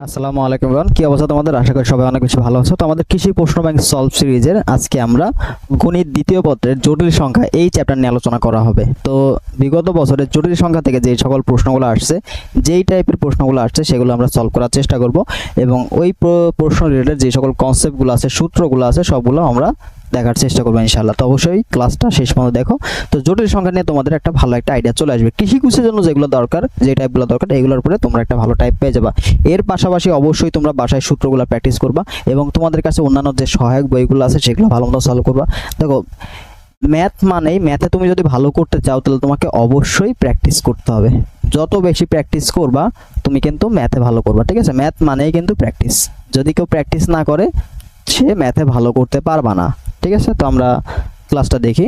আসসালামু আলাইকুম রন কি অবস্থা তোমাদের? আশা করি সবাই অনেক বেশি ভালো আছো। তো আমাদের কৃষি প্রশ্ন ব্যাংক সলভ সিরিজের আজকে আমরা গণিত দ্বিতীয় পত্রের জটিল সংখ্যা এই চ্যাপ্টার নিয়ে আলোচনা করা হবে। তো বিগত বছরের জটিল সংখ্যা থেকে যে সকল প্রশ্নগুলো আসছে, যেই টাইপের প্রশ্নগুলো আসছে, সেগুলো আমরা সলভ করার চেষ্টা করব এবং ওই প্র- প্রশ্ন রিলেটেড যে সকল কনসেপ্টগুলো আছে, সূত্রগুলো আছে, সবগুলো আমরা দেখার চেষ্টা করব ইনশাল্লাহ তো অবশ্যই ক্লাসটা শেষ পর্যন্ত দেখো। তো জটিল সংখ্যা নিয়ে তোমাদের একটা ভালো একটা আইডিয়া চলে আসবে। কৃষি কুষের জন্য যেগুলো দরকার, যে টাইপগুলো দরকার, এগুলোর উপরে তোমরা একটা ভালো টাইপ পেয়ে যাবা। এর পাশাপাশি অবশ্যই তোমরা বাসায় সূত্রগুলো প্র্যাকটিস করবা এবং তোমাদের কাছে অন্যান্য যে সহায়ক বইগুলো আছে, সেগুলো ভালো মতো সলভ করবা। দেখো ম্যাথ মানেই ম্যাথে তুমি যদি ভালো করতে চাও, তাহলে তোমাকে অবশ্যই প্র্যাকটিস করতে হবে। যত বেশি প্র্যাকটিস করবা, তুমি কিন্তু ম্যাথে ভালো করবা, ঠিক আছে? ম্যাথ মানেই কিন্তু প্র্যাকটিস যদি কেউ প্র্যাকটিস না করে, সে ম্যাথে ভালো করতে পারবা না। ঠিক আছে? তো আমরা ক্লাসটা দেখি।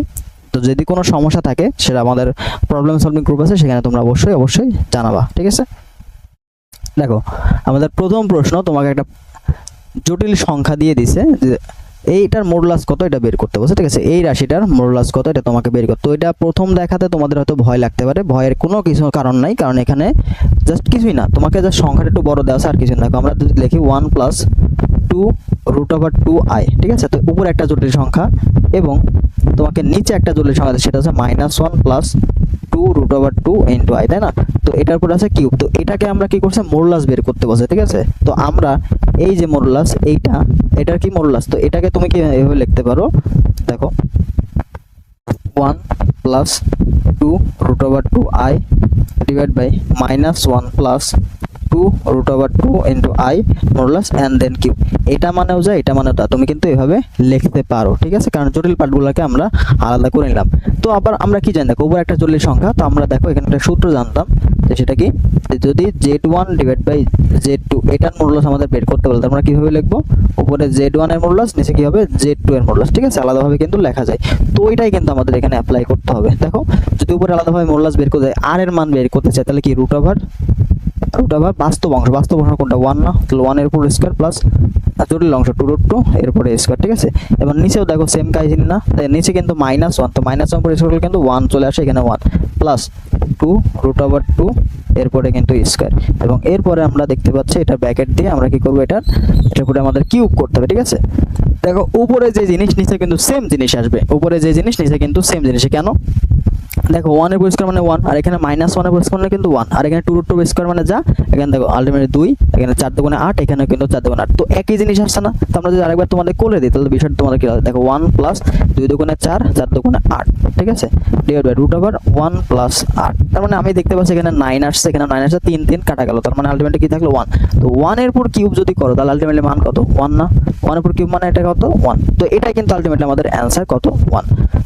তো যদি কোনো সমস্যা থাকে, সেটা আমাদের প্রবলেম সলভিং গ্রুপ আছে, সেখানে তোমরা অবশ্যই অবশ্যই জানাবা, ঠিক আছে? দেখো, আমাদের প্রথম প্রশ্ন তোমাকে একটা জটিল সংখ্যা দিয়ে দিছে এইটার মোরলাস কত এটা বের করতে বলছে, ঠিক আছে? এই রাশিটার মোরলাস কত এটা তোমাকে বের করতে এটা প্রথম দেখাতে তোমাদের হয়তো ভয় লাগতে পারে, ভয়ের কোনো কিছু কারণ নাই, কারণ এখানে জাস্ট কিছুই না, তোমাকে জাস্ট সংখ্যাটা একটু বড় দেওয়া আর কিছু না। আমরা যদি লিখি one plus two root over two i ঠিক আছে? তো উপরে একটা জটিল সংখ্যা এবং তোমাকে নিচে একটা জটিল সংখ্যা সেটা হচ্ছে minus one plus two root over two into i তাই না? তো এটার পরে আছে কিউব তো এটাকে আমরা কি করছে? মোরলাস বের করতে বসে ঠিক আছে? তো আমরা এই যে মোরলাস এইটা, এটার কি মোরলাস তো এটাকে তুমি কি এভাবে লিখতে পারো? দেখো one plus two root over two i divide by minus one plus two root over two into i modulus and then q এটা মানেও যা এটা মানেও তা। তুমি কিন্তু এভাবে লিখতে পারো, ঠিক আছে? কারণ জটিল পার্টগুলোকে আমরা আলাদা করে নিলাম। তো আবার আমরা কি জানি, দেখো, উপর একটা জটিল সংখ্যা, তো আমরা দেখো, এখানে একটা সূত্র জানতাম যে সেটা কি? যদি z one divide by z two এটার মোরলাস আমাদের বের করতে বলে তো আমরা কীভাবে লিখব? উপরে জেড ওয়ানের মোরলাস নিচে কি হবে? জেড টু এর মোরলাস ঠিক আছে? আলাদাভাবে কিন্তু লেখা যায়। তো ওইটাই কিন্তু আমাদের এখানে অ্যাপ্লাই করতে হবে। দেখো, যদি উপরে আলাদাভাবে মোরলাস বের করতে আর এর মান বের করতে চাই, তাহলে কি রুট ওভার রুট ওভার বাস্তব অংশ বাস্তব অংশ কোনটা? ওয়ান না? তাহলে ওয়ানের উপর স্কোয়ার প্লাস জটিল অংশ টু রুট টু এরপরে স্কোয়ার ঠিক আছে? এবার নিচেও দেখো সেম কাহিনী না? নিচে কিন্তু মাইনাস ওয়ান তো মাইনাস ওয়ান পরে স্কোয়ার কিন্তু ওয়ান চলে আসে এখানে one plus two root over two এরপরে কিন্তু স্কোয়ার এবং এরপরে আমরা দেখতে পাচ্ছি এটা ব্যাকেট দিয়ে আমরা কি করব এটার? এটার উপরে আমাদের কিউব করতে হবে, ঠিক আছে? দেখো উপরে যে জিনিস, নিচে কিন্তু সেম জিনিস আসবে। উপরে যে জিনিস, নিচে কিন্তু সেম জিনিস। কেন? দেখো ওয়ানের পরিষ্কার মানে ওয়ান আর এখানে মাইনাস ওয়ানের পরিষ্কার মানে কিন্তু ওয়ান আর এখানে টু রুট টু স্কোয়ার মানে যা, এখানে দেখো আলটিমেটলি দুই, এখানে চার দুগুণে আট এখানে কিন্তু চার দুগুণে আট। তো একই জিনিস আসছে না? তো আমরা যদি আরেকবার তোমাদের করে দিই, তাহলে বিষয়টা তোমাদের কি হবে? দেখো ওয়ান প্লাস দুই দোকানে চার চার দুগুণে আট, ঠিক আছে? Divide by root over one plus আট। তার মানে আমি দেখতে পাচ্ছি এখানে নাইন আসছে, এখানে নাইন আসছে, তিন তিন কাটা গেল। তার মানে আলটিমেটলি কি থাকল? ওয়ান তো ওয়ানের পর কিউব যদি করো, তাহলে আলটিমেটলি মান কত? ওয়ান না? ওয়ানের পর কিউব মানে এটা কত? ওয়ান তো এটাই কিন্তু আলটিমেটলি আমাদের অ্যান্সার কত? ওয়ান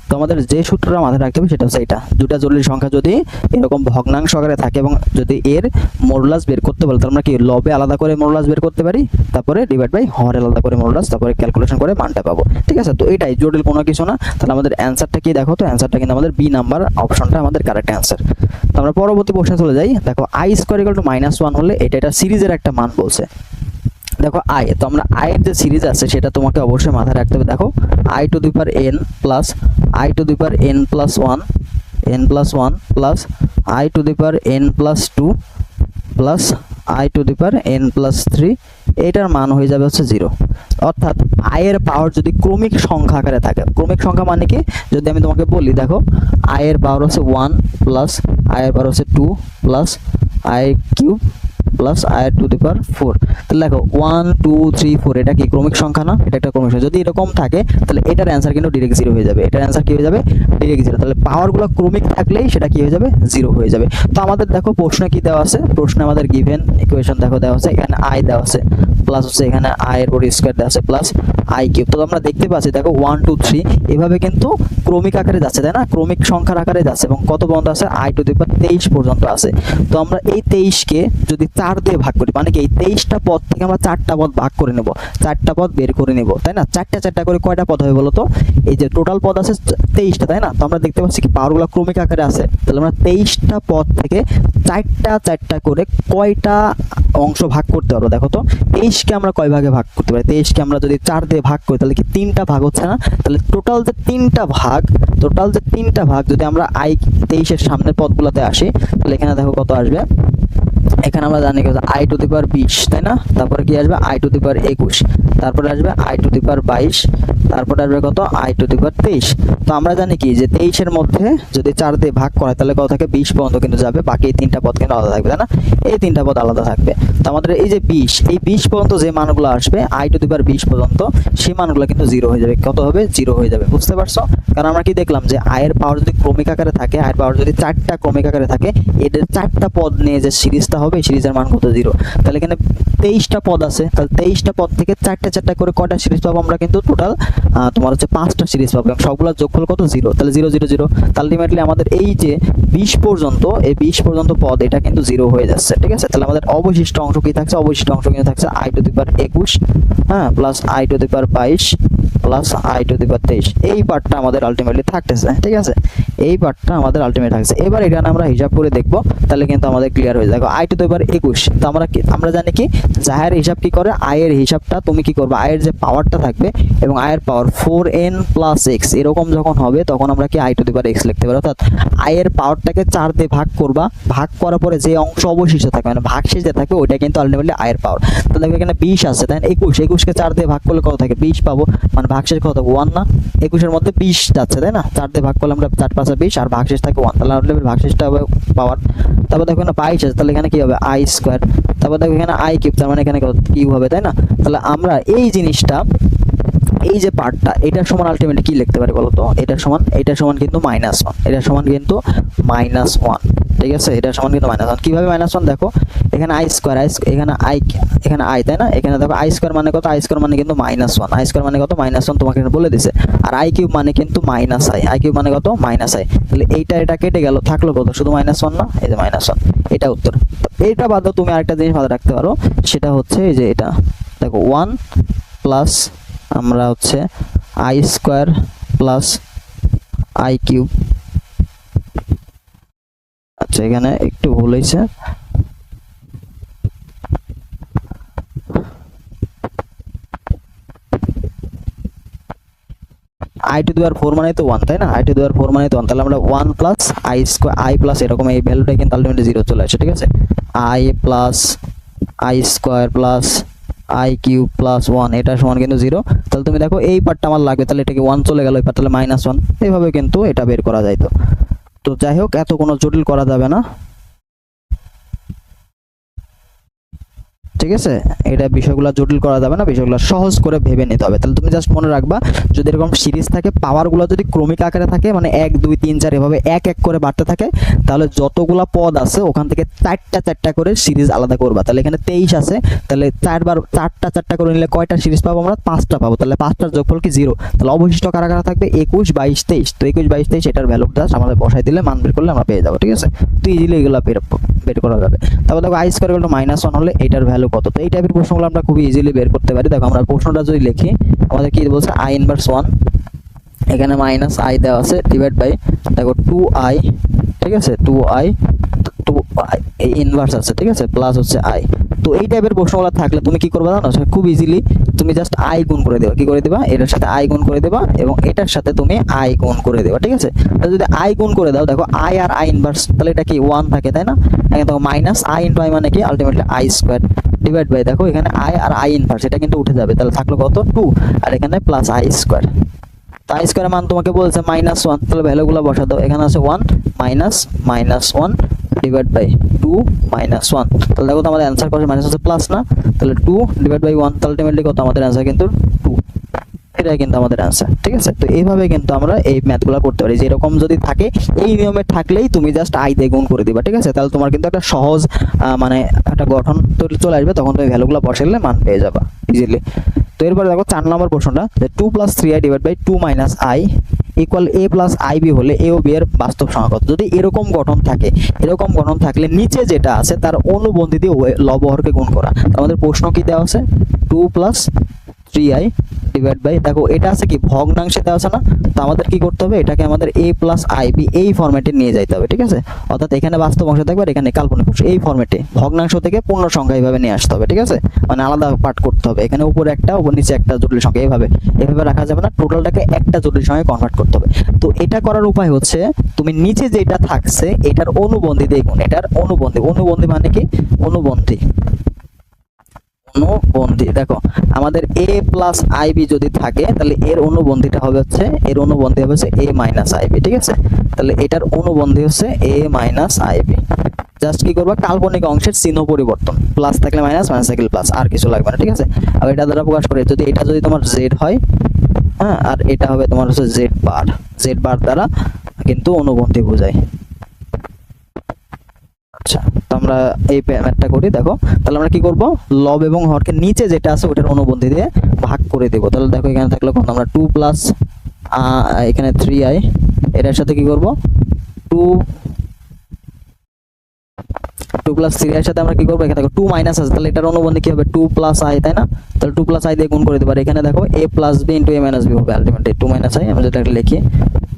তো আমাদের যে সূত্রটা মাথায় রাখতে হবে সেটা হচ্ছে এটা। দুটা জটিল সংখ্যা যদি এরকম ভগ্নাংশ আকারে থাকে এবং যদি এর মোরলাস বের করতে বলে, তাহলে আমরা কি লবে আলাদা করে মোরলাস বের করতে পারি? তারপরে ডিভাইড বাই হর আলাদা করে মোরলাস তারপরে ক্যালকুলেশন করে মানটা পাবো। ঠিক আছে? তো এটাই, জটিল কোনো কিছু না। তাহলে আমাদের অ্যান্সারটা কি দেখো তো? অ্যান্সারটা কিন্তু আমাদের বি নাম্বার অপশনটা আমাদের কারেক্ট অ্যান্সার তো আমরা পরবর্তী প্রশ্নে চলে যাই। দেখো i square equal two minus one হলে এটা এটা সিরিজের একটা মান বলছে। দেখো আই তো আমরা আয়ের যে সিরিজ আছে, সেটা তোমাকে অবশ্যই মাথায় রাখতে হবে। দেখো i to the power n plus i to the power n plus one n plus one plus i to the power n plus two plus i to the power n plus three এটার মান হয়ে যাবে হচ্ছে zero অর্থাৎ আয়ের পাওয়ার যদি ক্রমিক সংখ্যা আকারে থাকে, ক্রমিক সংখ্যা মানে কি? যদি আমি তোমাকে বলি, দেখো আয়ের পাওয়ার হচ্ছে ওয়ান প্লাস আয়ের পাওয়ার হচ্ছে two plus i cube plus i to the power four তাহলে দেখো ওয়ান টু থ্রি ফোর এটা কি ক্রমিক সংখ্যা না? এটা একটা ক্রমিক সংখ্যা। যদি এরকম থাকে, তাহলে এটার অ্যান্সার কিন্তু ডিরেক্ট জিরো হয়ে যাবে। এটার অ্যান্সার কি হয়ে যাবে? ডিরেক্ট জিরো তাহলে পাওয়ারগুলো ক্রমিক থাকলেই সেটা কি হয়ে যাবে? জিরো হয়ে যাবে। তো আমাদের দেখো প্রশ্নে কি দেওয়া আছে? প্রশ্নে আমাদের গিভেন ইকুয়েশন দেখো দেওয়া আছে, এখানে আই দেওয়া আছে প্লাস হচ্ছে এখানে আই এর উপর স্কোয়ার দেওয়া আছে প্লাস আই কিউব তো আমরা দেখতে পাচ্ছি, দেখো ওয়ান টু থ্রি এভাবে কিন্তু ক্রমিক আকারে যাচ্ছে, তাই না? ক্রমিক সংখ্যার আকারে যাচ্ছে এবং কত পর্যন্ত আছে? আই টু দি পাওয়ার তেইশ পর্যন্ত আছে। তো আমরা এই তেইশকে যদি চার দিয়ে ভাগ করি। মানে কি এই তেইশটা পদ থেকে আমরা চারটা পদ ভাগ করে নেব। চারটা পদ বের করে নেব, তাই না? চারটা চারটা করে কয়টা পদ হবে বলো তো এই যে টোটাল পদ আছে তেইশটা, তাই না? তো আমরা দেখতে পাচ্ছি কি পাওয়ারগুলো ক্রমিক আকারে আছে। তাহলে আমরা তেইশটা পদ থেকে চারটা চারটা করে কয়টা অংশ ভাগ করতে পারব দেখো তো? তেইশকে আমরা কয় ভাগে ভাগ করতে পারি? তেইশকে আমরা যদি চার দিয়ে ভাগ করি, তাহলে কি তিনটা ভাগ হচ্ছে না? তাহলে টোটাল যে তিনটা ভাগ টোটাল যে তিনটা ভাগ যদি আমরা আই তেইশের সামনের পদগুলোতে আসি, তাহলে এখানে দেখো কত আসবে? এখানে আমরা জানি আই টু দি পাওয়ার বিশ, তাই না? তারপরে কি আসবে? আই টু দি পাওয়ার একুশ। তারপরে আসবে আই টু দি পাওয়ার বাইশ। তারপরে আসবে কত? আই টু দি পাওয়ার তেইশ। তো আমরা জানি কি যে তেইশের মধ্যে যদি চার দিয়ে ভাগ করা তাহলে কত থাকে? বিশ পর্যন্ত কিন্তু যাবে। বাকি এই তিনটা পদ কিন্তু আলাদা থাকবে, তাই না? এই তিনটা পদ আলাদা থাকবে। তো আমাদের এই যে বিশ, এই বিশ পর্যন্ত যে মানগুলো আসবে আই টু দি পাওয়ার বিশ পর্যন্ত, সেই মানগুলো কিন্তু জিরো হয়ে যাবে। কত হবে? জিরো হয়ে যাবে। বুঝতে পারছ? কারণ আমরা কি দেখলাম যে আয়ের পাওয়ার যদি ক্রমিক আকারে থাকে আয়ের পাওয়ার যদি চারটা ক্রমিক আকারে থাকে, এদের চারটা পদ নিয়ে যে সিরিজটা হবে সিরিজের মান কত? জিরো। তাহলে এখানে তেইশটা পদ আছে। তাহলে তেইশটা পদ থেকে চারটা চারটা করে কটা সিরিজ পাবো আমরা কিন্তু টোটাল তোমার হচ্ছে পাঁচটা সিরিজ পাবো। এবং সবগুলোর যোগফল কত? জিরো। তাহলে জিরো জিরো জিরো। আলটিমেটলি আমাদের এই যে বিশ পর্যন্ত, এই বিশ পর্যন্ত পদ, এটা কিন্তু জিরো হয়ে যাচ্ছে। ঠিক আছে? তাহলে আমাদের অবশিষ্ট অংশ কি থাকছে? অবশিষ্ট অংশ কিন্তু থাকছে আই টু দি পার একুশ হ্যাঁ? Plus i to the power বাইশ plus i to the power তেইশ। এই পার্টটা আমাদের আলটিমেটলি থাকতেছে। ঠিক আছে? এই পার্টটা আমাদের আলটিমেট থাকছে। এবার এখানে আমরা হিসাব করে দেখব। তাহলে কিন্তু আমাদের ক্লিয়ার হয়ে যাবে। আই টু দি পার একুশ। তো আমরা কি আমরা জানি কি জাহের হিসাব কি করে, আয়ের হিসাবটা তুমি কি করবে? আয়ের যে পাওয়ারটা থাকবে এবং আয়ের power four n plus x এরকম যখন হবে, তখন আমরা কি i to the power x লিখতে পারি? অর্থাৎ আয়ের পাওয়ারটাকে চার দিয়ে ভাগ করবা। ভাগ করার পরে যে অংশ অবশিষ্ট থাকবে মানে ভাগ শেষ যে থাকবে ওইটা কিন্তু আলটিমেটলি আয়ের পাওয়ার তো দেখবে এখানে বিশ আছে, তাই একুশ। একুশকে চার দিয়ে ভাগ করলে কত থাকে? বিশ পাবো। মানে ভাগ শেষ কত? ওয়ান না? একুশের মধ্যে বিশ যাচ্ছে, তাই না? চার দিয়ে ভাগ করলে আমরা চার পাঁচে বিশ, আর ভাগ শেষ থাকে ওয়ান তাহলে আলটিমেটলি ভাগ শেষটা হবে পাওয়ার তারপর দেখো এখানে বাইশ আছে, তাহলে এখানে কি হবে? আই স্কোয়ার তারপর দেখো এখানে আই কিউব তার মানে এখানে কত? কিউব হবে, তাই না? তাহলে আমরা এই জিনিসটা এই যে পার্টটা এটার সমান আলটিমেটলি কি লিখতে পারি বলতো? এটার সমান এটার সমান কিন্তু মাইনাস ওয়ান এটার সমান কিন্তু মাইনাস ওয়ান ঠিক আছে? এটার সমান কিন্তু মাইনাস ওয়ান কীভাবে মাইনাস ওয়ান দেখো, এখানে আই স্কোয়ার আই এখানে আই এখানে আই তাই না? এখানে দেখো আই স্কোয়ার মানে কত? আই স্কোয়ার মানে কিন্তু মাইনাস ওয়ান আই স্কোয়ার মানে কত? মাইনাস ওয়ান তোমাকে বলে দিছে। আর আই কিউব মানে কিন্তু মাইনাস আই আই কিউব মানে কত? মাইনাস আই তাহলে এইটা, এটা কেটে গেল, থাকল কত? শুধু মাইনাস ওয়ান না? এই যে মাইনাস ওয়ান এটা উত্তর। তো এইটা বাদ তুমি আরেকটা জিনিস মাথায় রাখতে পারো, সেটা হচ্ছে এই যে এটা। দেখো ওয়ান প্লাস আমরা হচ্ছে i square plus i cube আচ্ছা এখানে একটু ভুল হয়েছে। আই টু দেওয়ার ফোর মানে তো ওয়ান তাই না? আই টু দেওয়ার ফোর মানে তো ওয়ান তাহলে আমরা one plus i square i plus এরকম এই ভ্যালুটা কিন্তু আলটিমেটলি জিরো চলে আসে, ঠিক আছে? I plus i square plus i cube plus one এটা সমান কিন্তু জিরো তাহলে তুমি দেখো এই পার্টটা আমার লাগবে, তাহলে এটাকে ওয়ান চলে গেল তাহলে মাইনাস ওয়ান এইভাবে কিন্তু এটা বের করা যাইতো। তো যাই হোক, এত কোনো জটিল করা যাবে না। ঠিক আছে? এটা বিষয়গুলো জটিল করা যাবে না, বিষয়গুলো সহজ করে ভেবে নিতে হবে। তাহলে তুমি জাস্ট মনে রাখবা, যদি এরকম সিরিজ থাকে পাওয়ারগুলো যদি ক্রমিক আকারে থাকে মানে এক, দুই, তিন, চার, এভাবে এক এক করে বাড়তে থাকে, তাহলে যতগুলা পদ আছে, ওখান থেকে চারটা চারটা করে সিরিজ আলাদা করবা। তাহলে এখানে তেইশ আছে, তাহলে চারবার, চারটা চারটা করে নিলে কয়টা সিরিজ পাবো আমরা? পাঁচটা পাবো। তাহলে পাঁচটার যোগফল কি জিরো তাহলে অবশিষ্ট কারা কারা থাকবে? একুশ, বাইশ, তেইশ। তো একুশ, বাইশ, তেইশ, এটার ভ্যালু জাস্ট আমাদের বসাই দিলে মান বের করলে আমরা পেয়ে যাব, ঠিক আছে? তো ইজিলি এগুলো বের বের করা যাবে। তারপর দেখো আই স্কোয়ার মাইনাস ওয়ান হলে এটার ভ্যালু কত? তো এই টাইপের প্রশ্নগুলো আমরা খুবই ইজিলি বের করতে পারি। দেখো, আমরা প্রশ্নটা যদি লিখি, আমাদের কি বলছে? আই ইনভার্স ওয়ান এখানে মাইনাস আই দেওয়া আছে ডিভাইড বাই দেখো টু আই ঠিক আছে? টু আই টু এই ইনভার্স আছে, ঠিক আছে? প্লাস হচ্ছে আই তো এই টাইপের প্রশ্নগুলো থাকলে তুমি কি করবে জানো? খুব ইজিলি তুমি জাস্ট আই গুণ করে দেবা। কি করে দেবা? এটার সাথে আই গুণ করে দেবা এবং এটার সাথে তুমি আই গুণ করে দেবা, ঠিক আছে? যদি আই গুণ করে দাও, দেখো আই আর আই ইনভার্স তাহলে এটা কি ওয়ান থাকে, তাই না? দেখো মাইনাস আই ইন্টু আই মানে কি? Ultimately i square divide by দেখো এখানে আই আর আই ইনভার্স এটা কিন্তু উঠে যাবে। তাহলে থাকল কত? টু আর এখানে প্লাস আই স্কোয়ার তো আই স্কোয়ারের মান তোমাকে বলছে মাইনাস ওয়ান তাহলে ভ্যালুগুলো বসা দাও এখানে আছে one minus minus one divide by two minus one তাহলে দেখো তো আমাদের অ্যান্সার কত মাইনাস হচ্ছে প্লাস না। তাহলে টু ডিভাইড বাই ওয়ান তাহলে আলটিমেটলি কত? আমাদের অ্যান্সার কিন্তু টু এটাই কিন্তু আমাদের অ্যান্সার ঠিক আছে? তো এইভাবে কিন্তু আমরা এই ম্যাথগুলো করতে পারি। যে এরকম যদি থাকে, এই নিয়মে থাকলেই তুমি জাস্ট আই দিয়ে গুণ করে দিবা, ঠিক আছে? তাহলে তোমার কিন্তু একটা সহজ মানে একটা গঠন চলে আসবে, তখন তুমি ভ্যালুগুলো বসাইলে মান পেয়ে যাবা ইজিলি তো এরপরে দেখো, চার নম্বর প্রশ্নটা two plus three i divide by two minus i equal a plus i b হলে এ ও বি এর বাস্তব সংখ্যা যদি এরকম গঠন থাকে, এরকম গঠন থাকলে নিচে যেটা আছে, তার অনুবন্ধী দিয়ে লবহরকে গুণ করা। আমাদের প্রশ্ন কি দেওয়া আছে? Two plus three i divide by দেখো, এটা আছে কি? ভগ্নাংশে দেওয়া আছে না? তো আমাদের কি করতে হবে? এটাকে আমাদের এ প্লাস আই বি এই ফরম্যাটে নিয়ে যাইতে হবে, ঠিক আছে? অর্থাৎ এখানে বাস্তব অংশ থাকবে আর এখানে কাল্পনিক অংশ। এই ফরম্যাটে ভগ্নাংশ থেকে পূর্ণ সংখ্যা এইভাবে নিয়ে আসতে হবে, ঠিক আছে? মানে আলাদা পার্ট করতে হবে। এখানে উপরে একটা, উপর নিচে একটা জটিল সংখ্যা, এইভাবে। এভাবে রাখা যাবে না। টোটালটাকে একটা জটিল সংখ্যায় কনভার্ট করতে হবে। তো এটা করার উপায় হচ্ছে, তুমি নিচে যেটা থাকছে, এটার অনুবন্ধী দেখুন। এটার অনুবন্ধী। অনুবন্ধী মানে কি? অনুবন্ধী। অনুবন্ধী। দেখো, আমাদের এ প্লাস আইবি যদি থাকে, তাহলে এর অনুবন্ধীটা হবে হচ্ছে, এর অনুবন্ধী হবে হচ্ছে এ মাইনাস আইবি ঠিক আছে? তাহলে এটার অনুবন্ধী হচ্ছে এ মাইনাস আইবি জাস্ট কি করবা? কাল্পনিক অংশের চিহ্ন পরিবর্তন। প্লাস থাকলে মাইনাস মাইনাস থাকলে প্লাস আর কিছু লাগবে না, ঠিক আছে? আর এটা দ্বারা প্রকাশ করে, যদি এটা যদি তোমার জেড হয় হ্যাঁ আর এটা হবে তোমার হচ্ছে জেড বার জেড বার দ্বারা কিন্তু অনুবন্ধী বোঝায়। আচ্ছা তো আমরা এই ম্যাথটা করি, দেখো। তাহলে আমরা কি করব? লব এবং হরকে নিচে যেটা আছে ওটার অনুবন্ধী দিয়ে ভাগ করে দেব। তাহলে দেখো এখানে থাকল কত? আমরা টু প্লাস এখানে থ্রি আই এটার সাথে কি করব? টু টু প্লাস থ্রি এর সাথে আমরা কি করব? এখানে দেখো টু মাইনাস আছে, তাহলে এটার অনুবন্ধী কি হবে? টু প্লাস আই তাই না? তাহলে টু প্লাস আই দিয়ে গুণ করে দিতে পারি। এখানে দেখো a plus b into a minus b হবে আলটিমেটলি টু মাইনাস আই আমরা যেটা লিখি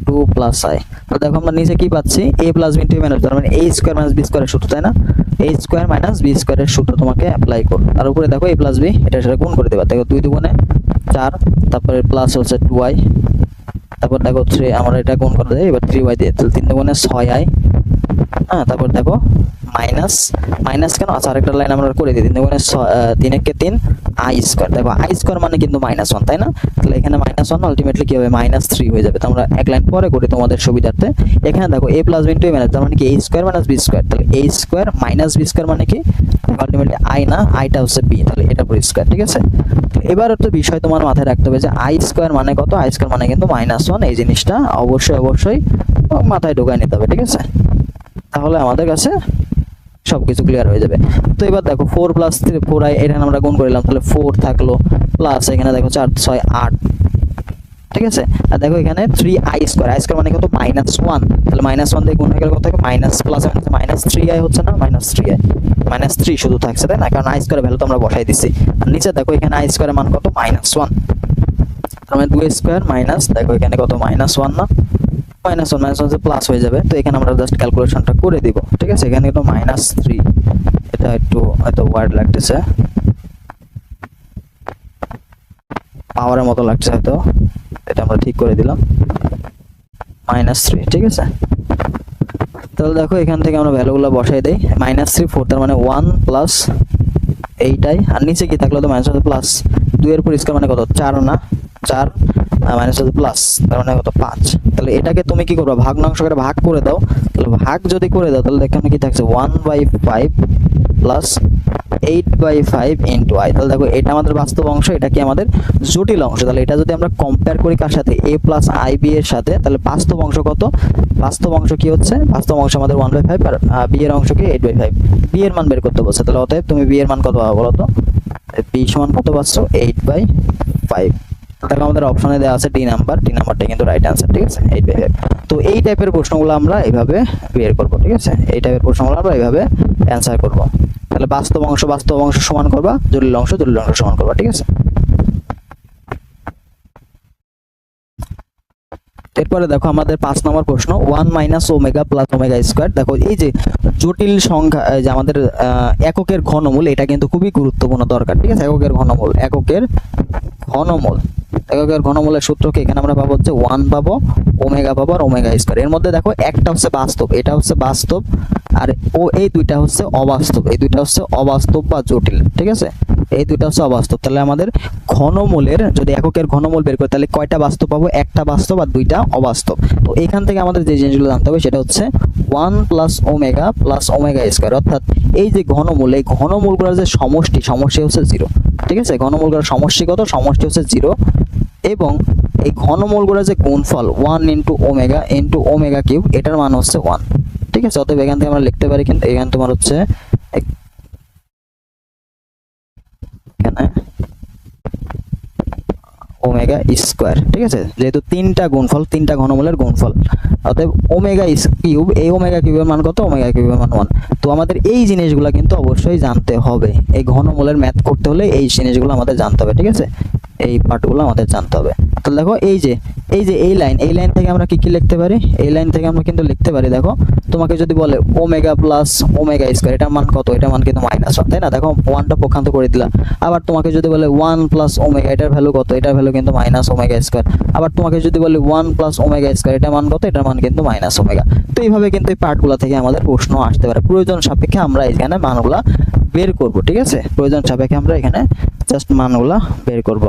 টু প্লাস আই। তো দেখো আমরা নিচে কি পাচ্ছি? A plus b a minus তার মানে এ স্কোয়ার মাইনাস বি স্কোয়ারের সূত্র, তাই না? এ স্কোয়ার মাইনাস বি স্কোয়ারের সূত্র তোমাকে অ্যাপ্লাই করো তার উপরে দেখো এ প্লাস বি এটা সেটা গুণ করে দেবা। দেখো দুই দুগুণে চার, তারপরে প্লাস হচ্ছে টু আই তারপর দেখো থ্রি আমরা এটা গুণ করে দেয় এবার থ্রি ওয়াই দিয়ে তিন দুগুণে ছয় আই হ্যাঁ তারপর দেখো মাইনাস মাইনাস কেন? আচ্ছা আরেকটা লাইন আমরা করে দিই। তিন দুগুণে তিন একে তিন আই স্কোয়ার দেখো আই স্কোয়ার মানে কিন্তু মাইনাস ওয়ান তাই না? তাহলে এখানে মাইনাস ওয়ান আলটিমেটলি কী হবে? মাইনাস থ্রি হয়ে যাবে। তো আমরা এক লাইন পরে করি তোমাদের সুবিধার্থে। এখানে দেখো a plus b into a minus তার মানে কি? A square minus b square তাহলে a square minus b square মানে কি? আলটিমেটলি আই না আইটা হচ্ছে বি তাহলে এটা পুরো স্কোয়ার ঠিক আছে? তো এবার একটা বিষয় তোমার মাথায় রাখতে হবে যে আই স্কোয়ার মানে কত? আই স্কোয়ার মানে কিন্তু মাইনাস ওয়ান এই জিনিসটা অবশ্যই অবশ্যই মাথায় ঢোকায় নিতে হবে, ঠিক আছে? তাহলে আমাদের কাছে সবকিছু ক্লিয়ার হয়ে যাবে। তো এবার দেখো four plus three four i এখানে আমরা গুণ করলাম তাহলে ফোর থাকল প্লাস এখানে দেখো চার, ছয়, আট। ঠিক আছে? আর দেখো এখানে three i square i square মানে কত? মাইনাস ওয়ান তাহলে মাইনাস ওয়ান দিয়ে গুণ হয়ে গেলে কত থাকে? Minus plus minus three i হচ্ছে না? Minus three i minus three শুধু থাকছে, তাই না? কারণ আই স্কোয়ার ভ্যালু তো আমরা বসাই দিচ্ছি। আর নিচে দেখো এখানে আই স্কোয়ারের মান কত? মাইনাস ওয়ান তার মানে দুই স্কোয়ার মাইনাস দেখো এখানে কত? মাইনাস ওয়ান না? Minus one minus one plus হয়ে যাবে। তো এখানে আমরা জাস্ট ক্যালকুলেশনটা করে দিব। ঠিক আছে? এখানে কিন্তু মাইনাস থ্রি এটা একটু হয়তো ওয়ার্ড লাগতেছে। পাওয়ারের মতো লাগছে হয়তো। এটা আমরা ঠিক করে দিলাম। মাইনাস থ্রি ঠিক আছে? তাহলে দেখো, এখান থেকে আমরা ভ্যালুগুলো বসাই দেই। মাইনাস থ্রি ফোর তার মানে ওয়ান প্লাস এইটাই আর নিচে কি থাকল? তো মাইনাস প্লাস দুইয়ের উপর স্কোয়ার মানে কত? চার না? চার মাইনাস হচ্ছে প্লাস তার মানে কত পাঁচ। তাহলে এটাকে তুমি কি করবে? ভাগ্নাংশ করে ভাগ করে দাও। তাহলে ভাগ যদি করে দাও, তাহলে এখানে কি থাকছে? One by five plus eight by five into i তাহলে দেখো এটা আমাদের বাস্তব অংশ, এটা কি আমাদের জটিল অংশ। তাহলে এটা যদি আমরা কম্পেয়ার করি কার সাথে? এ প্লাস আই বি এর সাথে, তাহলে বাস্তব অংশ কত? বাস্তব অংশ কি হচ্ছে? বাস্তব অংশ আমাদের ওয়ান বাই ফাইভ আর বি এর অংশ কি এইট বাই ফাইভ বি এর মান বের করতে বলছে। তাহলে অতএব তুমি বি এর মান কত পাবো বলো তো? বি সমান কত পাচ্ছ? এইট বাই ফাইভ দেখো আমাদের অপশনে দেওয়া আছে ডি নাম্বার ডি নাম্বারটা কিন্তু রাইট অ্যান্সার ঠিক আছে? এইট তো এই টাইপের প্রশ্নগুলো আমরা এইভাবে বের করব, ঠিক আছে? এই টাইপের প্রশ্নগুলো আমরা এইভাবে অ্যান্সার করব। তাহলে বাস্তব অংশ বাস্তব অংশ সমান করবা, জটিল অংশ জটিল অংশ সমান করবা, ঠিক আছে? এরপরে দেখো আমাদের পাঁচ নম্বর প্রশ্ন one minus omega plus omega square দেখো এই যে জটিল সংখ্যা যে আমাদের এককের ঘনমূল, এটা কিন্তু খুবই গুরুত্বপূর্ণ দরকার, ঠিক আছে? এককের ঘনমূল এককের ঘনমূল। এককের ঘনমূলের সূত্রকে এখানে আমরা পাবো হচ্ছে ওয়ান পাবো ওমেগা পাবো আর ওমেগা স্কোয়ার এর মধ্যে দেখো একটা হচ্ছে বাস্তব, এটা হচ্ছে বাস্তব, আর ও এই দুইটা হচ্ছে অবাস্তব, এই দুইটা হচ্ছে অবাস্তব বা জটিল, ঠিক আছে? এই দুইটা হচ্ছে অবাস্তব। তাহলে আমাদের ঘনমূলের যদি এককের ঘনমূল বের করি, তাহলে কয়টা বাস্তব পাবো? একটা বাস্তব আর দুইটা অবাস্তব। তো এখান থেকে আমাদের যে জিনিসগুলো জানতে হবে, সেটা হচ্ছে one plus omega plus omega square অর্থাৎ এই যে ঘনমূল, এই ঘনমূলগুলোর যে সমষ্টি সমষ্টি হচ্ছে জিরো ঠিক আছে? ঘনমূলগুলোর সমষ্টি কত? সমষ্টি হচ্ছে জিরো এবং এই ঘনমূলগুলোর যে গুণফল one into omega into omega cube এটার মান হচ্ছে ওয়ান ঠিক আছে? অতএব এখান থেকে আমরা লিখতে পারি কিন্তু, এখানে তোমার হচ্ছে এক- এখানে ওমেগা স্কোয়ার ঠিক আছে? যেহেতু তিনটা গুণফল, তিনটা ঘনমূলের গুণফল। অতএব ওমেগা কিউব এই ওমেগা কিউবের মান কত? ওমেগা কিউবের মান ওয়ান তো আমাদের এই জিনিসগুলো কিন্তু অবশ্যই জানতে হবে। এই ঘনমূলের ম্যাথ করতে হলে এই জিনিসগুলো আমাদের জানতে হবে, ঠিক আছে? এই পার্টগুলো আমাদের জানতে হবে। তাহলে দেখো, এই যে এই যে এই লাইন এই লাইন থেকে আমরা কি কি লিখতে পারি? এই লাইন থেকে আমরা কিন্তু লিখতে পারি, দেখো, তোমাকে যদি বলে ওমেগা প্লাস ওমেগা স্কোয়ার এটার মান কত? এটার মান কিন্তু মাইনাস ওয়ান তাই না? দেখো ওয়ানটা পক্ষান্ত করে দিলা। আবার তোমাকে যদি বলে ওয়ান প্লাস ওমেগা এটার ভ্যালু কত? এটার ভ্যালু কিন্তু মাইনাস ওমেগা স্কোয়ার আবার তোমাকে যদি বলি ওয়ান প্লাস ওমেগা স্কোয়ার এটা মান কত? এটার মান কিন্তু মাইনাস ওমেগা তো এইভাবে কিন্তু এই পার্টগুলো থেকে আমাদের প্রশ্ন আসতে পারে। প্রয়োজন সাপেক্ষে আমরা এখানে মানগুলা বের করব, ঠিক আছে? প্রয়োজন সাপেক্ষে আমরা এখানে জাস্ট মানগুলা বের করব।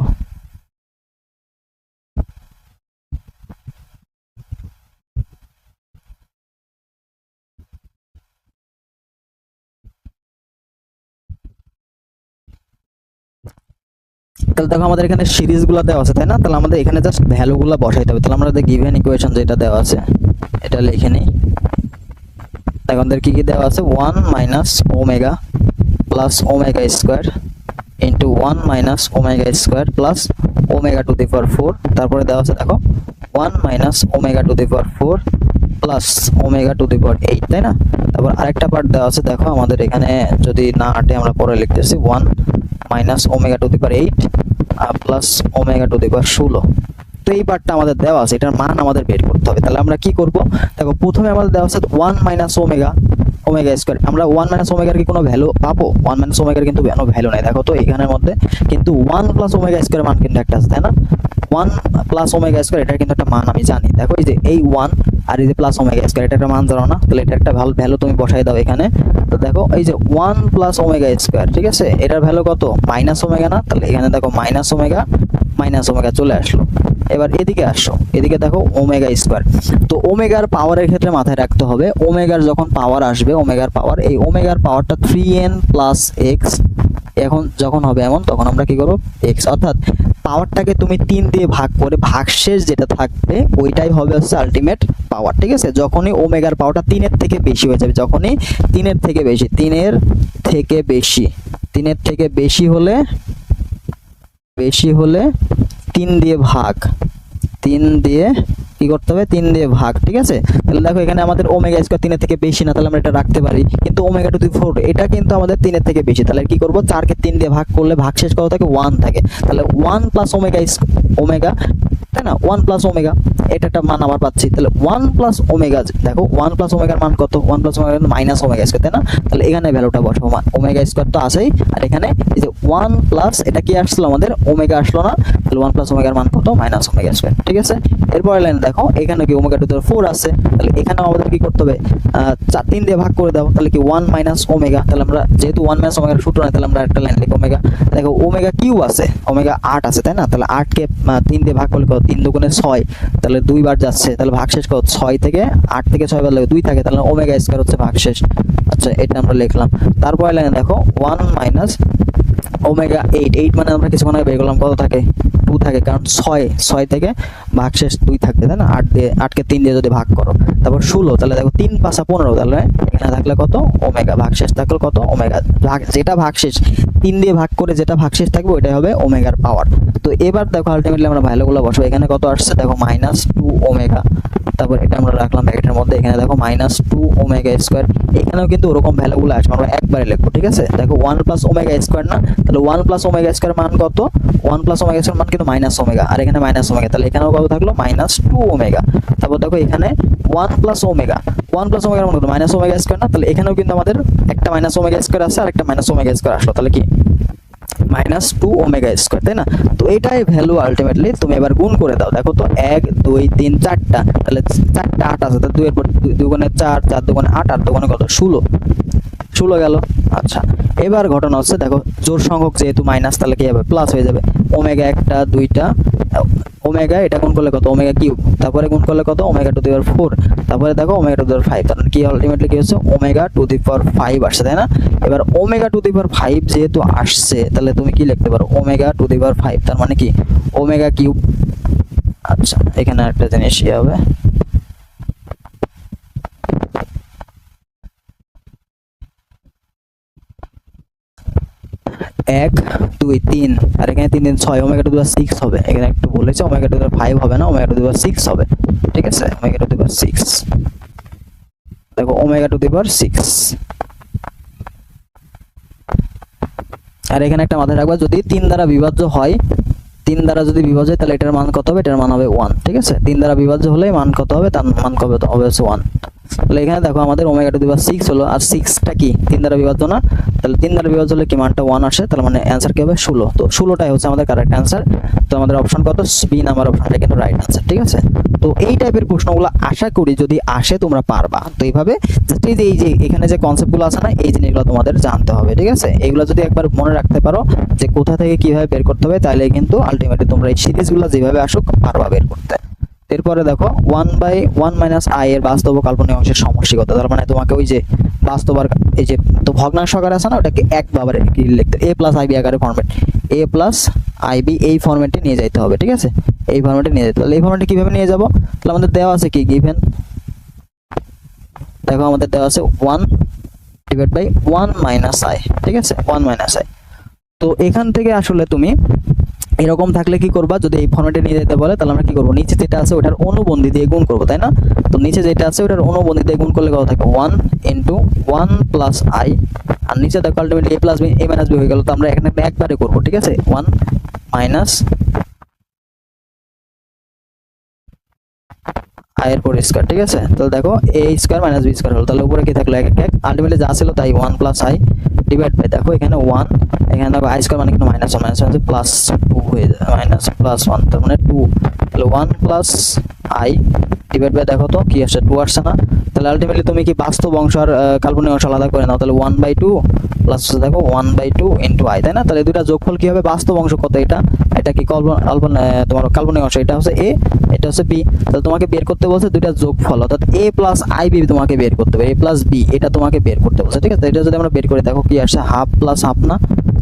তাহলে দেখো আমাদের এখানে সিরিজগুলো দেওয়া আছে, তাই না? তাহলে আমাদের এখানে জাস্ট ভ্যালুগুলো বসাইতে হবে। তাহলে আমরা গিভেন ইকুয়েশন যেটা দেওয়া আছে, এটা লিখে নিই। দেখো আমাদের কি কি দেওয়া আছে? One minus omega plus omega square into one minus omega square plus omega to the power four তারপরে দেওয়া আছে, দেখো one minus omega to the power four plus omega to the power eight তাই না? তারপর আরেকটা পার্ট দেওয়া আছে, দেখো, আমাদের এখানে যদি না আটে আমরা পরে লিখতেছি one minus omega to the power eight plus omega to the power ষোলো। তো এই পার্টটা আমাদের দেওয়া আছে, এটার মান আমাদের বের করতে হবে। তাহলে আমরা কি করব? দেখো, প্রথমে আমাদের দেওয়া আছে one minus omega omega square আমরা ওয়ান মাইনাস ওমেগার কি কোনো ভ্যালু পাবো? ওয়ান মাইনাস ওমেগার কিন্তু কোনো ভ্যালু নাই। দেখো তো এখানের মধ্যে কিন্তু ওয়ান প্লাস ওমেগা স্কোয়ার মান কিন্তু একটা আছে, তাই না? ওয়ান প্লাস ওমেগা স্কোয়ার এটার কিন্তু একটা মান আমি জানি। দেখো এই যে এই ওয়ান আর এই যে প্লাস ওমেগা স্কোয়ার এটা একটা মান জানো না। তাহলে এটা একটা ভালো ভ্যালু তুমি বসাই দাও এখানে। তো দেখো এই যে ওয়ান প্লাস ওমেগা স্কোয়ার ঠিক আছে? এটার ভ্যালু কত? মাইনাস ওমেগা না? তাহলে এখানে দেখো মাইনাস ওমেগা মাইনাস ওমেগা চলে আসলো। এবার এদিকে আসো। এদিকে দেখো ওমেগা স্কোয়ার। তো ওমেগার পাওয়ারের ক্ষেত্রে মাথায় রাখতে হবে, ওমেগার যখন পাওয়ার আসবে, ওমেগার পাওয়ার এই ওমেগার পাওয়ারটা থ্রি এন প্লাস এক্স এখন যখন হবে এমন, তখন আমরা কি করব? এক্স অর্থাৎ পাওয়ারটাকে তুমি তিন দিয়ে ভাগ করে, ভাগশেষ যেটা থাকবে, ওইটাই হবে হচ্ছে আলটিমেট পাওয়ার ঠিক আছে? যখনই ওমেগার পাওয়ারটা তিনের থেকে বেশি হয়ে যাবে, যখনই তিনের থেকে বেশি, তিনের থেকে বেশি, তিনের থেকে বেশি হলে বেশি হলে তিন দিয়ে ভাগ। তিন দিয়ে কি করতে হবে? তিন দিয়ে ভাগ, ঠিক আছে? তাহলে দেখো এখানে আমাদের ওমেগা স্কোয়ার তিনের থেকে বেশি না, তাহলে আমরা এটা রাখতে পারি। কিন্তু ওমেগা টু দি ফোর এটা কিন্তু আমাদের তিনের থেকে বেশি। তাহলে কি করব? চারকে তিন দিয়ে ভাগ করলে ভাগ শেষ করা থাকে? ওয়ান থাকে। তাহলে ওয়ান প্লাস ওমেগা ওমেগা, তাই না? ওয়ান প্লাস ওমেগা, এটা একটা মান আবার পাচ্ছি। তাহলে ওয়ান প্লাস ওমেগা দেখো, ওয়ান প্লাস ওমেগার মান কত? One plus omega minus omega square তাই না? তাহলে এখানে ভ্যালুটা বসাবো ওমেগা স্কোয়ার তো আসেই আর এখানে এই যে ওয়ান প্লাস, এটা কি আসলো আমাদের? ওমেগা আসলো না। তাহলে ওয়ান প্লাস ওমেগার মান কত? মাইনাস ওমেগা স্কোয়ার ঠিক আছে? এরপরে লাইন দেখো, এখানে কি ওমেগা টু ফোর আছে। তাহলে এখানে আমাদের কি করতে হবে? চার তিন দিয়ে ভাগ করে দাও। তাহলে কি ওয়ান মাইনাস ওমেগা? তাহলে আমরা যেহেতু ওয়ান মাইনাস ওমেগার সূত্র নাই, তাহলে আমরা একটা লাইন লিখি ওমেগা। দেখো, ওমেগা কিউ আছে, ওমেগা আট আছে, তাই না? তাহলে আটকে তিন দিয়ে ভাগ করলে কত? তিন দুগুণে ছয়। তাহলে দুইবার যাচ্ছে। তাহলে ভাগশেষ কত? ছয় থেকে আট থেকে ছয় বার লাগে দুই থাকে। তাহলে ওমেগা স্কোয়ার হচ্ছে ভাগশেষ। আচ্ছা এটা আমরা লিখলাম। তারপরে লাইনে দেখো one minus omega eight eight মানে আমরা কিছুক্ষণ আগে বের করলাম, কত থাকে? টু থাকে, কারণ ছয় ছয় থেকে ভাগশেষ দুই থাকবে, তাই না? আট দিয়ে, আটকে তিন দিয়ে যদি ভাগ করো, তারপর ষোলো, তাহলে দেখো তিন পাঁচা পনেরো, তাহলে এখানে থাকলে কত? ওমেগা ভাগশেষ থাকলে কত? ওমেগা ভাগ, যেটা ভাগশেষ, তিন দিয়ে ভাগ করে যেটা ভাগশেষ থাকবে, ওইটাই হবে ওমেগার পাওয়ার তো এবার দেখো আলটিমেটলি আমরা ভ্যালুগুলো বসবো, এখানে কত আসছে? দেখো মাইনাস টু ওমেগা তারপর এটা আমরা রাখলাম ব্র্যাকেটের মধ্যে। এখানে দেখো মাইনাস টু ওমেগা স্কোয়ার এখানেও কিন্তু ওরকম ভ্যালুগুলো আসবে আমরা একবারে লিখব, ঠিক আছে? দেখো ওয়ান প্লাস ওমেগা স্কোয়ার না? তাহলে ওয়ান প্লাস ওমেগা স্কোয়ার মান কত? ওয়ান প্লাস ওমেগা স্কোয়ার মান কিন্তু মাইনাস ওমেগা আর এখানে মাইনাস ওমেগা তাহলে এখানেও কত থাকল? মাইনাস টু ওমেগা তারপর দেখো এখানে one plus omega one plus ওমেগার মান কত? মাইনাস ওমেগা স্কোয়ার না? তাহলে এখানেও কিন্তু আমাদের একটা মাইনাস ওমেগা স্কোয়ার আছে আর একটা মাইনাস ওমেগা স্কোয়ার আসলো। তাহলে কি? মাইনাস টু ওমেগা স্কোয়ার তাই না? তো এটাই ভ্যালু আলটিমেটলি তুমি এবার গুণ করে দাও। দেখো তো এক, দুই, তিন, চারটা। তাহলে চারটা আট আছে, তাহলে দুইয়ের পর দুগুণে চার চার দুগুণে আট আট দুগুণে কত? ষোলো। ষোলো গেল। আচ্ছা। এবার ঘটনা হচ্ছে, দেখো জোর সংখ্যক যেহেতু মাইনাস তাহলে কী হবে? প্লাস হয়ে যাবে। ওমেগা একটা, দুইটা ওমেগা এটা গুণ করলে কত? ওমেগা কিউব তারপরে গুণ করলে কত? Omega to the power four তারপরে দেখো omega to the power five মানে কি আলটিমেটলি কি হচ্ছে? Omega to the power five আসছে, তাই না? এবার omega to the power five যেহেতু আসছে, তাহলে তুমি কি লিখতে পারো? Omega to the power five তার মানে কি? ওমেগা কিউব আচ্ছা এখানে একটা জিনিস ইয়ে হবে। এক, দুই, তিন। আর এখানে তিন তিন, ছয় ওমেগা টু দি সিক্স হবে। এখানে একটু বলেছে ওমেগা টু ফাইভ হবে না ওমেগা টু দি সিক্স হবে। ঠিক আছে? ওমেগা টু দি সিক্স দেখো ওমেগা টু দি সিক্স আর এখানে একটা মাথায় রাখবা, যদি তিন দ্বারা বিভাজ্য হয়, তিন দ্বারা যদি বিভাজ্য হয়, তাহলে এটার মান কত হবে? এটার মান হবে ওয়ান ঠিক আছে? তিন দ্বারা বিভাজ্য হলে মান কত হবে? তার মান কবে হবে? হচ্ছে ওয়ান তাহলে এখানে দেখো আমাদের ওমেগা টু দিবা সিক্স হলো, আর সিক্সটা কি? তিন দ্বারা বিভাজ্য না? তাহলে তিন দ্বারা বিভাজ্য হলে কি মানটা ওয়ান আসে? তাহলে মানে অ্যান্সার কি হবে? ষোলো। তো ষোলোটাই হচ্ছে আমাদের কারেক্ট অ্যান্সার তো আমাদের অপশন কত? বি নাম্বার অপশনটা কিন্তু রাইট অ্যান্সার ঠিক আছে? তো এই টাইপের প্রশ্নগুলো আশা করি যদি আসে তোমরা পারবা। তো এইভাবে just এই যে এই যে, এখানে যে কনসেপ্টগুলো আছে না, এই জিনিসগুলো তোমাদের জানতে হবে, ঠিক আছে? এগুলো যদি একবার মনে রাখতে পারো যে কোথা থেকে কীভাবে বের করতে হবে, তাহলে কিন্তু আলটিমেটলি তোমরা এই সিরিজগুলো যেভাবে আসুক, পারবা বের করতে। এরপরে দেখো one by one minus i এর বাস্তব কাল্পনিক অংশের সমষ্টিগত। তার মানে তোমাকে ওই যে বাস্তব আর এই যে তো ভগ্নাংশ আকারে আছে না, ওটাকে এক বাবার লিখতে এ প্লাস আইবি আকারে format a plus i b এই ফরম্যাটে নিয়ে যাইতে হবে, ঠিক আছে? এই ফরম্যাটে নিয়ে যেতে তাহলে এই ফরম্যাটে কীভাবে নিয়ে যাব? তাহলে আমাদের দেওয়া আছে কি? গিভেন দেখো, আমাদের দেওয়া আছে one divide by one minus i ঠিক আছে? ওয়ান মাইনাস আই তো এখান থেকে আসলে তুমি এরকম থাকলে কি করবা? যদি এই ফর্মেটে নিয়ে যেতে বলে, তাহলে আমরা কি করব? নিচে যেটা আছে ওটার অনুবন্ধী দিয়ে গুণ করব, তাই না? তো নিচে যেটা আছে ওটার অনুবন্ধী দিয়ে গুণ করলে কত থাকে? One into one plus i আর নিচে দেখো ultimately a plus b a minus b হয়ে গেল, তো আমরা এখানে একবারে করব, ঠিক আছে? ওয়ান মাইনাস আয়ের পর স্কোয়ার ঠিক আছে? তাহলে দেখো a square minus b square হলো। তাহলে উপরে কি থাকল? এক এক আলটিমেটলি যা ছিল তাই one plus i divide by দেখো এখানে ওয়ান এখানে দেখো আই স্কোয়ার মানে কিন্তু minus one minus one plus two হয়ে যায় মাইনাস প্লাস ওয়ান তার মানে টু তাহলে one plus i divide by দেখো তো, কি আসছে? টু আসছে না। তাহলে আলটিমেটলি তুমি কি বাস্তব অংশ আর কাল্পনিক অংশ আলাদা করে নাও। তাহলে ওয়ান বাই টু প্লাস দেখো one by two into i তাই না? তাহলে দুটা যোগফল কি হবে? বাস্তব অংশ কত এটা? এটা কি কল্পনা তোমার কাল্পনিক অংশ, এটা হচ্ছে এ এটা হচ্ছে বি তাহলে তোমাকে বের করতে বলছে, দুইটা যোগফল অর্থাৎ এ প্লাস আই বি তোমাকে বের করতে হবে এ প্লাস বি এটা তোমাকে বের করতে বলছে, ঠিক আছে? এটা যদি আমরা বের করে দেখো কি আসছে হাফ প্লাস হাফ না,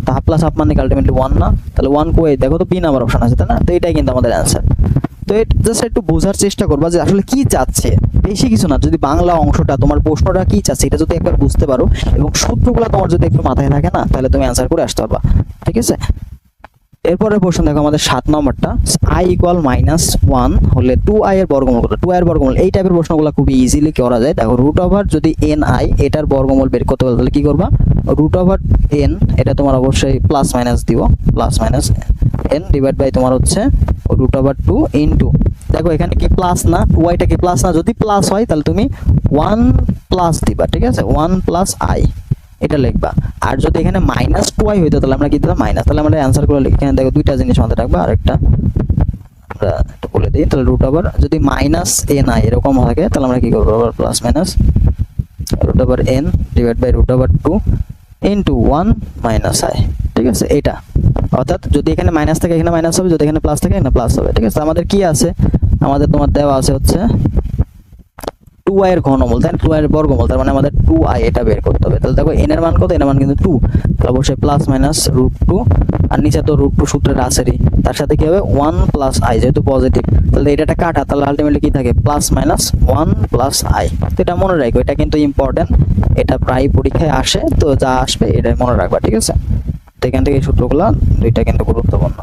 তো হাফ প্লাস হাফ মানে আলটিমেটলি ওয়ান না? তাহলে ওয়ান কই দেখো তো বি নাম্বার অপশন আছে, তাই না? তো এটাই কিন্তু আমাদের অ্যান্সার তো জাস্ট একটু বোঝার চেষ্টা করবা যে আসলে কি চাচ্ছে। বেশি কিছু না, যদি বাংলা অংশটা তোমার প্রশ্নটা কি চাচ্ছে, এটা যদি একবার বুঝতে পারো, এবং সূত্রগুলো তোমার যদি একটু মাথায় থাকে না, তাহলে তুমি অ্যান্সার করে আসতে পারবা, ঠিক আছে? এরপরে প্রশ্ন দেখো আমাদের সাত নম্বরটা। আই ইকুয়াল মাইনাস ওয়ান হলে টু আই এর বর্গমূল কত? টু আই এর বর্গমূল। এই টাইপের প্রশ্নগুলো খুবই ইজিলি করা যায়। দেখো রুট ওভার যদি এন আই এটার বর্গমূল বের করতে বলে তাহলে কি করবা? রুট ওভার এন এটা তোমার অবশ্যই প্লাস মাইনাস দিব। Plus minus n divide by তোমার হচ্ছে রুট ওভার টু ইন্টু দেখো এখানে কি প্লাস না? টু আইটা কি প্লাস না? যদি প্লাস হয়, তাহলে তুমি ওয়ান প্লাস দিবা, ঠিক আছে? ওয়ান প্লাস আই এটা লিখবা। আর যদি এখানে মাইনাস টু আই হইতো তাহলে আমরা কি দিতাম মাইনাস তাহলে আমরা অ্যান্সার করে লিখি। এখানে দেখো দুইটা জিনিস মাথায় রাখবা, আরেকটা আমরা একটু বলে দিই, তাহলে রুট ওভার যদি মাইনাস এন আই এরকম থাকে, তাহলে আমরা কি করব? আবার plus minus root over n divide by root over two into one minus i ঠিক আছে? এটা। অর্থাৎ যদি এখানে মাইনাস থাকে, এখানে মাইনাস হবে, যদি এখানে প্লাস থাকে, এখানে প্লাস হবে, ঠিক আছে? আমাদের কি আছে? আমাদের তোমার দেওয়া আছে হচ্ছে টু আই এর ঘনমূল, তাই টু আই এর বর্গমূল, তার মানে আমাদের টু আই এটা বের করতে হবে। তাহলে দেখো এন এর মান কত? এন এর মান কিন্তু টু অবশ্যই প্লাস মাইনাস রুট টু আর নিচে তো রুট টু সূত্রের আছেরই। তার সাথে কি হবে? ওয়ান প্লাস আই যেহেতু পজিটিভ তাহলে এটা একটা কাটা, তাহলে আলটিমেটলি কি থাকে? Plus minus one plus i তো এটা মনে রাখো এটা কিন্তু ইম্পর্টেন্ট এটা প্রায় পরীক্ষায় আসে, তো যা আসবে এটা মনে রাখবা, ঠিক আছে? তো এখান থেকে এই সূত্রগুলো, দুইটা কিন্তু গুরুত্বপূর্ণ।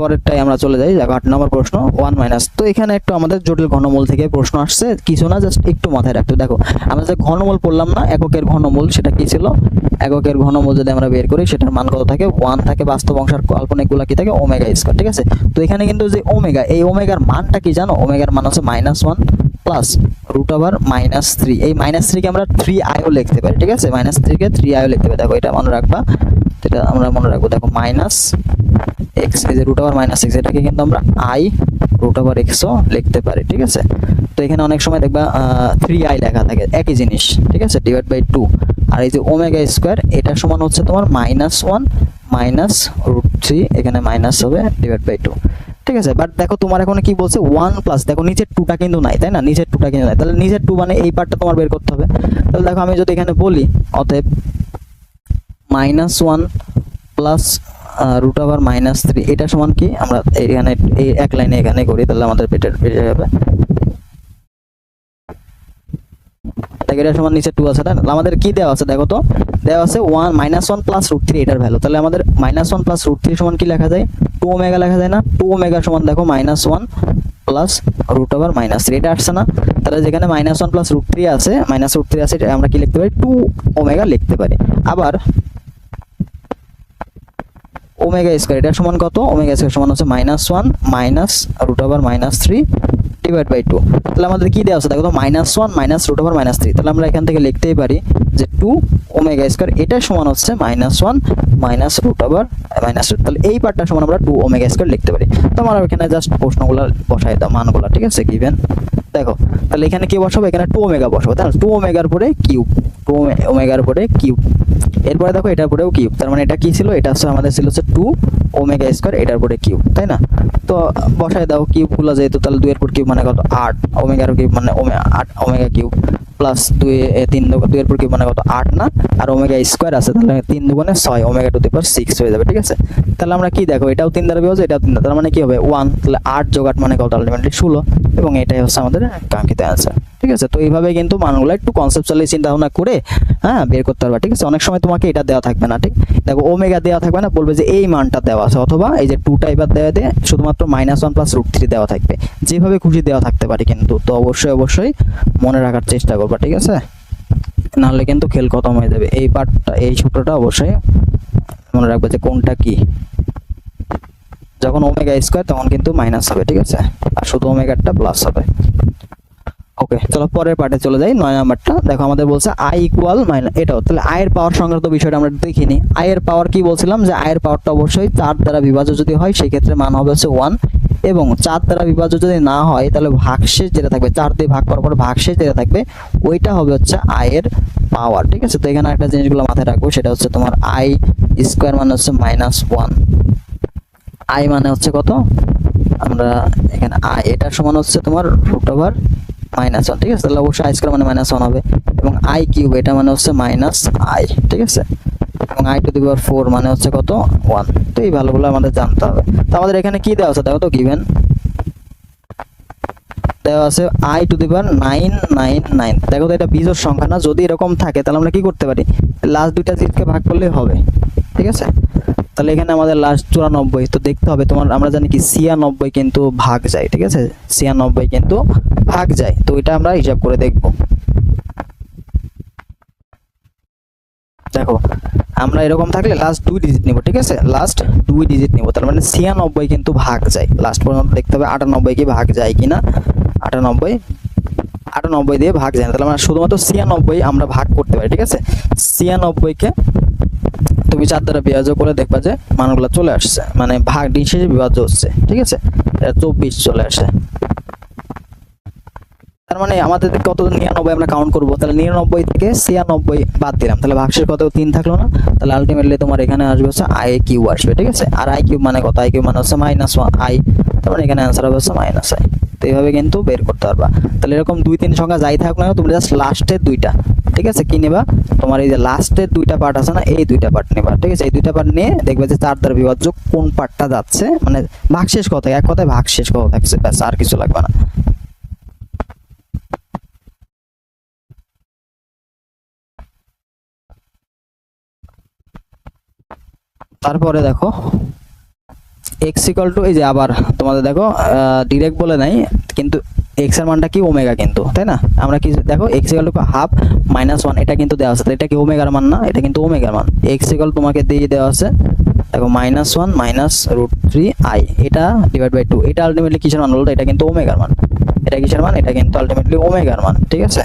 পরেরটাই আমরা চলে যাই, দেখো আট নম্বর প্রশ্ন ওয়ান মাইনাস তো এখানে একটু আমাদের জটিল ঘনমূল থেকে প্রশ্ন আসছে, কিছু না জাস্ট একটু মাথায় রাখতে। দেখো, আমরা যে ঘনমূল পড়লাম না, এককের ঘনমূল, সেটা কি ছিল? এককের ঘনমূল যদি আমরা বের করি, সেটার মান কত থাকে? ওয়ান থাকে, বাস্তব অংশের কাল্পনিকগুলো কি থাকে? ওমেগা স্কোয়ার ঠিক আছে? তো এখানে কিন্তু যে ওমেগা এই ওমেগার মানটা কি জানো? ওমেগার মান হচ্ছে minus one plus root over minus three এই মাইনাস থ্রিকে আমরা থ্রি আইও লিখতে পারি, ঠিক আছে? মাইনাস থ্রিকে থ্রি আইও লিখতে পারি। দেখো, এটা মনে রাখবা। এটা আমরা মনে রাখব, দেখো মাইনাস এক্স এই যে রুট ওভার মাইনাস এক্স এটাকে কিন্তু আমরা আই রুট ওভার এক্সও লিখতে পারি, ঠিক আছে? তো এখানে অনেক সময় দেখবা থ্রি আই লেখা থাকে, একই জিনিস, ঠিক আছে? ডিভাইড বাই টু আর এই যে ওমেগা স্কোয়ার এটা সমান হচ্ছে তোমার minus one minus root three এখানে মাইনাস হবে ডিভাইড বাই টু ঠিক আছে? বাট দেখো তোমার এখন কি বলছে? ওয়ান প্লাস দেখো নিচের টুটা কিন্তু নাই, তাই না? নিচের টুটা কিন্তু নাই। তাহলে নিচের টু মানে এই পার্টটা তোমার বের করতে হবে। তাহলে দেখো আমি যদি এখানে বলি, অতএব minus one plus root over minus three এটা সমান কি? আমরা এখানে এই এক লাইনে এখানে করি, তাহলে আমাদের পেটের বেড়ে যাবে। দেখো, এটা সমান নিচে টু আছে না? আমাদের কি দেওয়া আছে? দেখো তো, দেওয়া আছে one minus one plus root three এটার ভ্যালু তাহলে আমাদের minus one plus root three সমান কি লেখা যায়? টু ওমেগা লেখা যায় না? টু ওমেগা সমান দেখো minus one plus root over minus three এটা আসছে না? তাহলে যেখানে minus one plus root three আছে মাইনাস রুট থ্রি আছে এটা আমরা কি লিখতে পারি? টু ওমেগা লিখতে পারি। আবার ওমেগা স্কোয়ার এটা সমান কত? ওমেগা স্কোয়ার সমান হচ্ছে minus one minus root over minus three divide by two তাহলে আমাদের কি দেওয়া আছে? দেখো তো minus one minus root over minus three তাহলে আমরা এখান থেকে লিখতেই পারি যে টু ওমেগা স্কোয়ার এটা সমান হচ্ছে minus one minus root over minus তাহলে এই পার্টটা সমান আমরা টু ওমেগা স্কোয়ার লিখতে পারি। তো আমরা এখানে জাস্ট প্রশ্নগুলো বসাই দাও, মানগুলো, ঠিক আছে গিভেন দেখো, তাহলে এখানে কি বসাবো? এখানে টু ওমেগা বসাবো। তাহলে টু ওমেগার পরে কিউব টু ওমেগার পরে কিউব এরপরে দেখো, এটার পরেও কিউব তার মানে এটা কি ছিল? এটা হচ্ছে আমাদের ছিল হচ্ছে টু ওমেগা স্কোয়ার এটার পরে কিউব তাই না? তো বসাই দাও কিউবগুলো যেহেতু, তাহলে দুইয়ের পর কিউব কত? আট ওমেগার কিউব মানে ওমে আট ওমেগা কিউব। প্লাস দুই তিন দু- দুইয়ের পর কি মানে কত? আট না? আর ওমেগা স্কোয়ার আছে, তাহলে তিন দুগুণে ছয় omega to the power six হয়ে যাবে, ঠিক আছে? তাহলে আমরা কি দেখো, এটাও তিন দ্বারা বিভাজ্য এটাও তিন দ্বারা মানে কি হবে? ওয়ান তাহলে আট যোগ আট মানে কত? আলটিমেটলি ষোলো, এবং এটাই হচ্ছে আমাদের কাঙ্ক্ষিত অ্যান্সার ঠিক আছে? তো এইভাবে কিন্তু মানগুলো একটু কনসেপচুয়ালি চিন্তা ভাবনা করে হ্যাঁ বের করতে পারবে, ঠিক আছে? অনেক সময় তোমাকে এটা দেওয়া থাকবে না, ঠিক? দেখো ওমেগা দেওয়া থাকবে না, বলবে যে এই মানটা দেওয়া আছে, অথবা এই যে টু টাইপার দেওয়া দিয়ে শুধুমাত্র minus one plus root three দেওয়া থাকবে, যেভাবে খুশি দেওয়া থাকতে পারে কিন্তু, তো অবশ্যই অবশ্যই মনে রাখার চেষ্টা করবা। ঠিক আছে? নাহলে কিন্তু খেল খতম হয়ে যাবে। এই পার্টটা এই সূত্রটা অবশ্যই মনে রাখবে যে কোনটা কি। যখন ওমেগা স্কোয়ার, তখন কিন্তু মাইনাস হবে, ঠিক আছে? আর শুধু ওমেগাটা প্লাস হবে। ওকে, চলো পরের পার্টে চলে যাই। নয় নাম্বারটা, দেখো আমাদের বলছে আই ইকুয়াল মাইনাস এটাও, তাহলে আয়ের পাওয়ার সংক্রান্ত বিষয়টা আমরা দেখিনি। আয়ের পাওয়ার কি বলছিলাম? যে আয়ের পাওয়ারটা অবশ্যই চার দ্বারা বিভাজ্য যদি হয়, সেক্ষেত্রে মান হবে হচ্ছে ওয়ান এবং চার দ্বারা বিভাজ্য যদি না হয়, তাহলে ভাগশেষ যেটা থাকবে, চার দিয়ে ভাগ করার পর ভাগশেষ যেটা থাকবে, ওইটা হবে হচ্ছে আয়ের পাওয়ার ঠিক আছে? তো এখানে একটা জিনিসগুলো মাথায় রাখব, সেটা হচ্ছে তোমার আই স্কোয়ার মানে হচ্ছে মাইনাস ওয়ান আই মানে হচ্ছে কত? আমরা এখানে আই এটার সমান হচ্ছে তোমার রুট ওভার মাইনাস ওয়ান ঠিক আছে? তাহলে অবশ্যই আই স্কোয়ার মানে মাইনাস ওয়ান হবে, এবং আই কিউব এটা মানে হচ্ছে মাইনাস আই ঠিক আছে? এবং i to the power four মানে হচ্ছে কত? ওয়ান তো এই ভালোগুলো আমাদের জানতে হবে। তো আমাদের এখানে কি দেওয়া আছে দেখো তো গিভেন দেওয়া আছে i to the power nine nine nine দেখো তো, এটা বীজোর সংখ্যা না, যদি এরকম থাকে তাহলে আমরা কি করতে পারি? লাস্ট দুইটা জিতকে ভাগ করলেই হবে, ঠিক আছে? তাহলে এখানে আমাদের লাস্ট চুরানব্বই, তো দেখতে হবে তোমার, আমরা জানি কি ছিয়ানব্বই কিন্তু ভাগ যায়, ঠিক আছে? ছিয়ানব্বই কিন্তু ভাগ যায়, তো এটা আমরা হিসাব করে দেখব। দেখো আমরা এরকম থাকলে লাস্ট দুই ডিজিট নিব, ঠিক আছে? লাস্ট দুই ডিজিট নিব, তার মানে ছিয়ানব্বই কিন্তু ভাগ যায়। লাস্ট পর্যন্ত দেখতে হবে আটানব্বই কি ভাগ যায় কি না আটানব্বই আটানব্বই দিয়ে ভাগ যায় না তাহলে আমরা শুধুমাত্র ছিয়ানব্বই আমরা ভাগ করতে পারি, ঠিক আছে? ছিয়ানব্বইকে তুমি চার দ্বারা বিভাজ্য করে দেখবা যে মানগুলো চলে আসছে মানে ভাগ দিন শেষে বিভাজ্য হচ্ছে, ঠিক আছে? চব্বিশ চলে আসে। তার মানে আমাদের কত নিরানব্বই আমরা কাউন্ট করব? তাহলে নিরানব্বই থেকে ছিয়ানব্বই বাদ দিলাম। তাহলে ভাগশের কত? তিন থাকল না? তাহলে আলটিমেটলি তোমার এখানে আসবে হচ্ছে আই কিউ আসবে, ঠিক আছে? আর আই কিউ মানে কত? আই কিউ মানে হচ্ছে মাইনাস আই তার মানে এখানে অ্যান্সার হবে হচ্ছে মাইনাস আই তো এইভাবে কিন্তু বের করতে পারবা। তাহলে এরকম দুই তিন সংখ্যা যাই থাকুক না তুমি জাস্ট লাস্টের দুইটা, ঠিক আছে? কি নেবা? তোমার এই যে লাস্টের দুইটা পার্ট আছে না, এই দুইটা পার্ট নেবা, ঠিক আছে? এই দুইটা পার্ট নিয়ে দেখবে যে চার দ্বারা বিভাজ্য কোন পার্টটা যাচ্ছে? মানে ভাগশেষ কত? এক কথায় ভাগশেষ কত থাকছে? ব্যাস, আর কিছু লাগবে না। তারপরে দেখো এক্স ইকাল টু এই যে আবার তোমাদের দেখো ডিরেক্ট বলে নাই, কিন্তু এক্সের মানটা কি ওমেগা কিন্তু, তাই না? আমরা কি দেখো x equal to half minus one এটা কিন্তু দেওয়া আছে। এটা কি ওমেগার মান না? এটা কিন্তু ওমেগার মান। এক্স ইকাল তোমাকে দিয়ে দেওয়া আছে, দেখো minus one minus root three i এটা ডিভাইড বাই টু এটা আলটিমেটলি কিসের মান বলতো? এটা কিন্তু ওমেগার মান। এটা কিসের মান? এটা কিন্তু আলটিমেটলি ওমেগার মান, ঠিক আছে?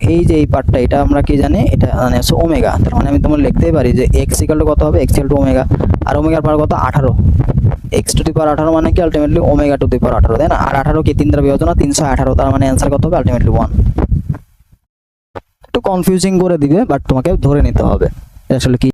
এই যে এই পার্টটা এটা আমরা কি জানি? এটা মানে হচ্ছে ওমেগা তার মানে আমি তোমার লিখতেই পারি যে এক্স কত হবে? এক্স টু ওমেগা আর ওমেগার পার কত? আঠারো। এক্স টু দি পাওয়ার আঠারো মানে কি? Ultimately omega to the power আঠারো, তাই না? আর আঠারো কি? তিন দ্বারা বিভাজন তিনশো আঠারো। তার মানে অ্যান্সার কত হবে? আলটিমেটলি ওয়ান একটু কনফিউজিং করে দিবে বাট তোমাকে ধরে নিতে হবে। আসলে কি